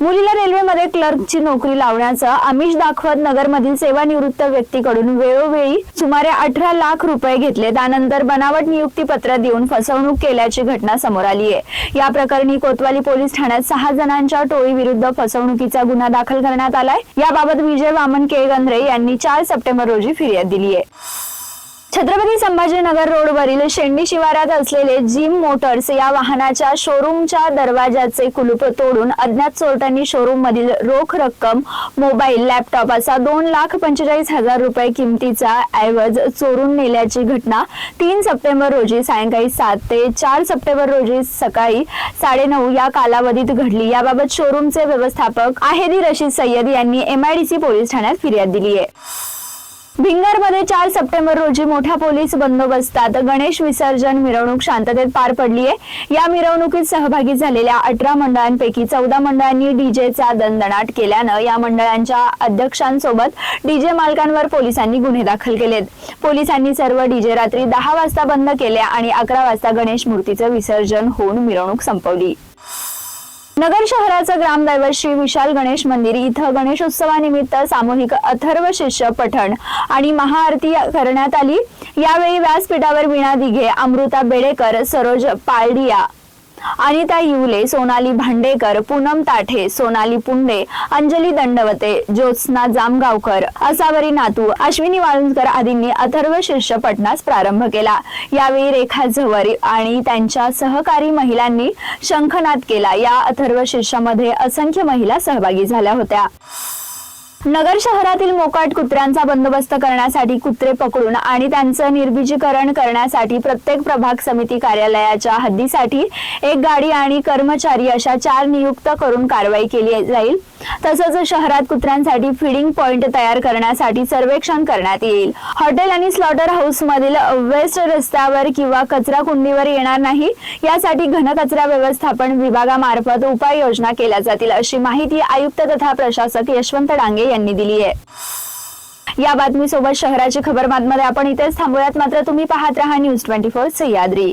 मुलीला रेल्वेमध्ये क्लर्कची नोकरी लावण्याचं आमिष दाखवत नगरमधील सेवानिवृत्त व्यक्तीकडून वेळोवेळी सुमारे अठरा लाख रुपये घेतले. त्यानंतर बनावट नियुक्तीपत्र देऊन फसवणूक केल्याची घटना समोर आली आहे. या प्रकरणी कोतवाली पोलीस ठाण्यात सहा जणांच्या टोळीविरुद्ध फसवणुकीचा गुन्हा दाखल करण्यात आलाय. याबाबत विजय वामन केळगंद्रे यांनी चार सप्टेंबर रोजी फिर्याद दिली आहे. छत्रपती संभाजीनगर रोडवरील शेंडी शिवारात असलेले जिम मोटर्स या वाहनाच्या शोरूमच्या दरवाजाचे कुलूप तोडून अज्ञात चोरट्यांनी शोरूम मधील रोख रक्कम मोबाईल लॅपटॉप असा दोन लाख पंचेचाळीस हजार रुपये किमतीचा ऐवज चोरून नेल्याची घटना तीन सप्टेंबर रोजी सायंकाळी सात ते चार सप्टेंबर रोजी सकाळी साडेनऊ या कालावधीत घडली. याबाबत शोरूमचे व्यवस्थापक आहेदी रशीद सय्यद यांनी एमआयडीसी पोलीस ठाण्यात फिर्याद दिली आहे. भिंगरमध्ये चार सप्टेंबर रोजी मोठ्या पोलीस बंदोबस्तात गणेश विसर्जन मिरवणूक शांततेत पार पडली आहे. या मिरवणुकीत सहभागी झालेल्या अठरा मंडळांपैकी चौदा मंडळांनी डीजेचा दणदणाट केल्यानं या मंडळांच्या अध्यक्षांसोबत डीजे मालकांवर पोलिसांनी गुन्हे दाखल केलेत. पोलिसांनी सर्व डीजे रात्री दहा वाजता बंद केले आणि अकरा वाजता गणेश मूर्तीचं विसर्जन होऊन मिरवणूक संपवली. नगर शहराचं ग्रामदैवत श्री विशाल गणेश मंदिर इथं गणेशोत्सवानिमित्त सामूहिक अथर्व शिष्य पठण आणि महाआरती करण्यात आली. यावेळी व्यासपीठावर वीणा दिघे अमृता बेडेकर सरोज पालडिया अनिता युले सोनाली भांडेकर पूनम ताठे सोनाली पुंडे अंजली दंडवते ज्योत्स्ना जामगावकर असावरी नातू अश्विनी वाळुंजकर आदींनी अथर्व शिष्य पठणास प्रारंभ केला. यावेळी रेखा झवरी आणि त्यांच्या सहकारी महिलांनी शंखनाद केला. या अथर्व शिष्यामध्ये असंख्य महिला सहभागी झाल्या होत्या. नगर शहरातील मोकाट कुत्र्यांचा बंदोबस्त करण्यासाठी कुत्रे पकडून आणि त्यांचं निर्बीजीकरण करण्यासाठी प्रत्येक प्रभाग समिती कार्यालयाच्या हद्दीसाठी एक गाडी आणि कर्मचारी अशा चार नियुक्त करून कारवाई केली जाईल. तसंच शहरात कुत्र्यांसाठी फिडिंग पॉइंट तयार करण्यासाठी सर्वेक्षण करण्यात येईल. हॉटेल आणि स्लॉटर हाऊस मधील वेस्ट रस्त्यावर किंवा कचरा कुंडीवर येणार नाही यासाठी घनकचरा व्यवस्थापन विभागामार्फत उपाययोजना केल्या जातील अशी माहिती आयुक्त तथा प्रशासक यशवंत डांगे यांनी दिली आहे. या बातमीसोबत शहराची खबर बातमध्ये आपण इथेच थांबूयात. मात्र तुम्ही पाहत रहा न्यूज ट्वेंटी फोर सह्याद्री.